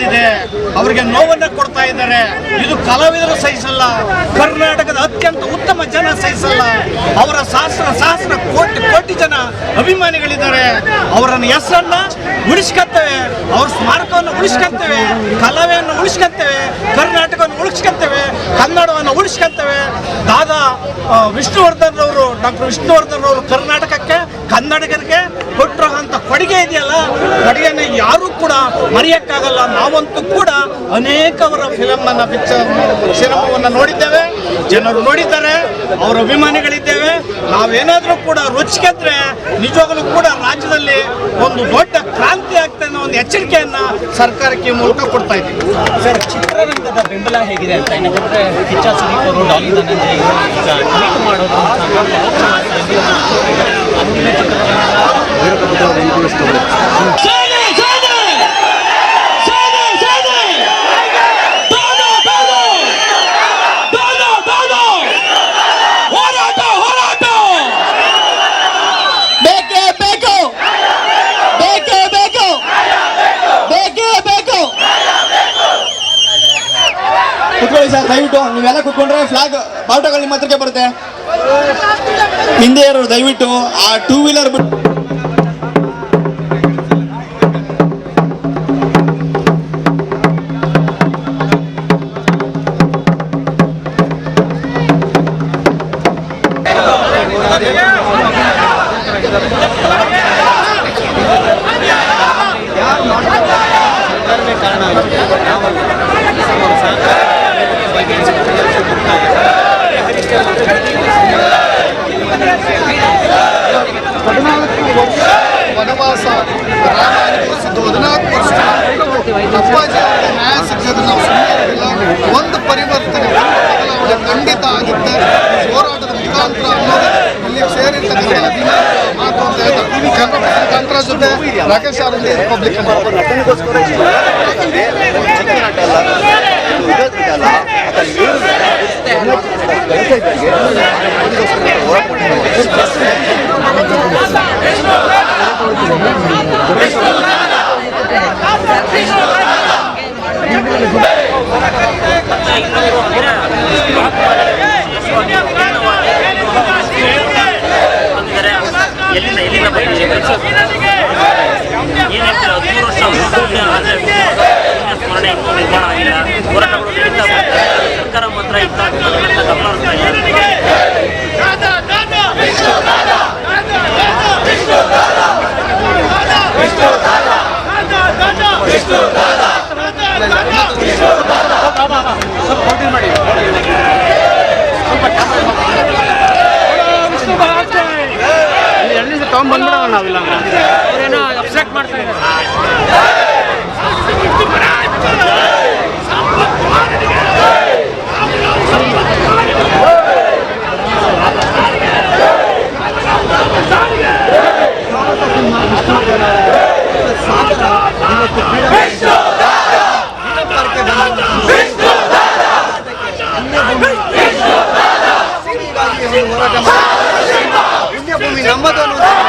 ಮುಂದುವರೆದಿದೆ ಅವರಿಗೆ ನೋವನ್ನ ಕೊಡ್ತಾ ಇದ್ದಾರೆ. ಇದು ಕಲಾವಿದರು ಸಹಿಸಲ್ಲ, ಕರ್ನಾಟಕದ ಅತ್ಯಂತ ಉತ್ತಮ ಜನ ಸಹಿಸಲ್ಲ. ಅವರ ಸಹಸ್ರ ಸಹಸ್ರ ಕೋಟಿ ಕೋಟಿ ಜನ ಅಭಿಮಾನಿಗಳಿದ್ದಾರೆ. ಅವರನ್ನು ಹೆಸರನ್ನ ಉಳಿಸ್ಕೊಳ್ತೇವೆ ಅವ್ರ ಸ್ಮಾರಕವನ್ನು ಉಳಿಸ್ಕೊಳ್ತೇವೆ ಕಲಾವೆಯನ್ನು ಉಳಿಸ್ಕೊಳ್ತೇವೆ ಕರ್ನಾಟಕವನ್ನು ಉಳಿಸ್ಕೊಳ್ತೇವೆ ಕನ್ನಡವನ್ನು ಉಳಿಸ್ಕೊಳ್ತೇವೆ ದಾದಾ ವಿಷ್ಣುವರ್ಧನ್ ಅವರು ಡಾಕ್ಟರ್ ವಿಷ್ಣುವರ್ಧನ್ ಅವರು ಕರ್ನಾಟಕಕ್ಕೆ, ಕನ್ನಡಿಗರಿಗೆ ಕೊಟ್ಟಿರುವಂತ ಕೊಡುಗೆ ಇದೆಯಲ್ಲ? ಕೊಡುಗೆನ ಯಾರು ಕೂಡ ಮರೆಯಕ್ಕಾಗಲ್ಲ. ನಾವಂತೂ ಕೂಡ ಅನೇಕ ಅವರ ಫಿಲಮ್ ಅನ್ನ ಪಿಕ್ಚರ್ ಸಿನಿಮಾವನ್ನ ನೋಡಿದ್ದೇವೆ. ಜನರು ನೋಡಿದ್ದಾರೆ, ಅವರ ಅಭಿಮಾನಿಗಳಿದ್ದೇವೆ. ನಾವೇನಾದರೂ ಕೂಡ ರುಚಿಗೆದ್ರೆ ನಿಜವಾಗಲೂ ಕೂಡ ರಾಜ್ಯದಲ್ಲಿ ಒಂದು ದೊಡ್ಡ ಕ್ರಾಂತಿ ಆಗ್ತದೆ ಅನ್ನೋ ಒಂದು ಎಚ್ಚರಿಕೆಯನ್ನ ಸರ್ಕಾರಕ್ಕೆ ಮೂಲಕ ಕೊಡ್ತಾ ಇದ್ದೀವಿ. ಸರ್, ಚಿತ್ರರಂಗದ ಬೆಂಬಲ ಹೇಗಿದೆ ಅಂತ ಏನಂದ್ರೆ ಕಿಚ್ಚ ಸುದೀಪ್ ಅವರು ಡಾಲಿ ಮಾಡೋದು ಅಂದಿನ ಬೇಕೇ ಬೇಕು! ಬೇಕೇ ಬೇಕು! ಬೇಕೇ ಬೇಕು! ಕುತ್ಕೊಳ್ಳಿ ಸರ್ ದಯವಿಟ್ಟು ನೀವೆಲ್ಲ ಕುತ್ಕೊಂಡ್ರೆ ಫ್ಲಾಗ್ ಬಾವುಟಗಳು ನಿಮ್ಮ ಹತ್ರಕ್ಕೆ ಬರುತ್ತೆ. ಹಿಂದೆ ಇರೋರು ದಯವಿಟ್ಟು ಆ ಟೂ ವೀಲರ್ ಬಿಟ್ಟು ವನವಾಸ ರಾಮ ಅನುಭವಿಸಿದ್ದು ಹದಿನಾಲ್ಕು ವರ್ಷ ಅಪ್ಪಾಜಿ ಸೇರಿರ್ತಕ್ಕಂಥ ಅಭಿಮಾನಿಗಳ ಮಾತು ಅಂತ ಹೇಳ್ತಾರೆ ಕನ್ನಡ ಕಾಂತರ ಜೊತೆ ರಾಕೇಶ್ ಅವರಲ್ಲಿ ರಿಪಬ್ಲಿಕ್ ಎಲ್ಲಿಂದ ಎಲ್ಲಿಂದ ಏನು ಹೇಳ್ತಾರೆ? ಹದಿಮೂರು ವರ್ಷ ಸ್ಮರಣೆ ನಿರ್ಮಾಣ ಆಗಿಲ್ಲ ಹೋರಾಟಗಳು ನಡೀತಾ ಸರ್ಕಾರ ಮಾತ್ರ ಇಂಥ ಗಮನ ಹರಿಸ್ತಾ ಇದೆ ಪುಣ್ಯಭೂಮಿ ನಮ್ಮದು ಅನ್ನೋದು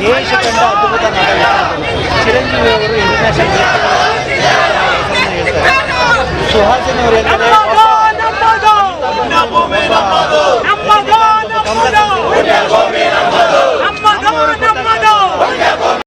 ದೇಶ ಕಂಡ ಅದ್ಭುತ ನಾಟಕ. ಚಿರಂಜೀವಿ ಅವರು ಇಂಟರ್ನ್ಯಾಷನಲ್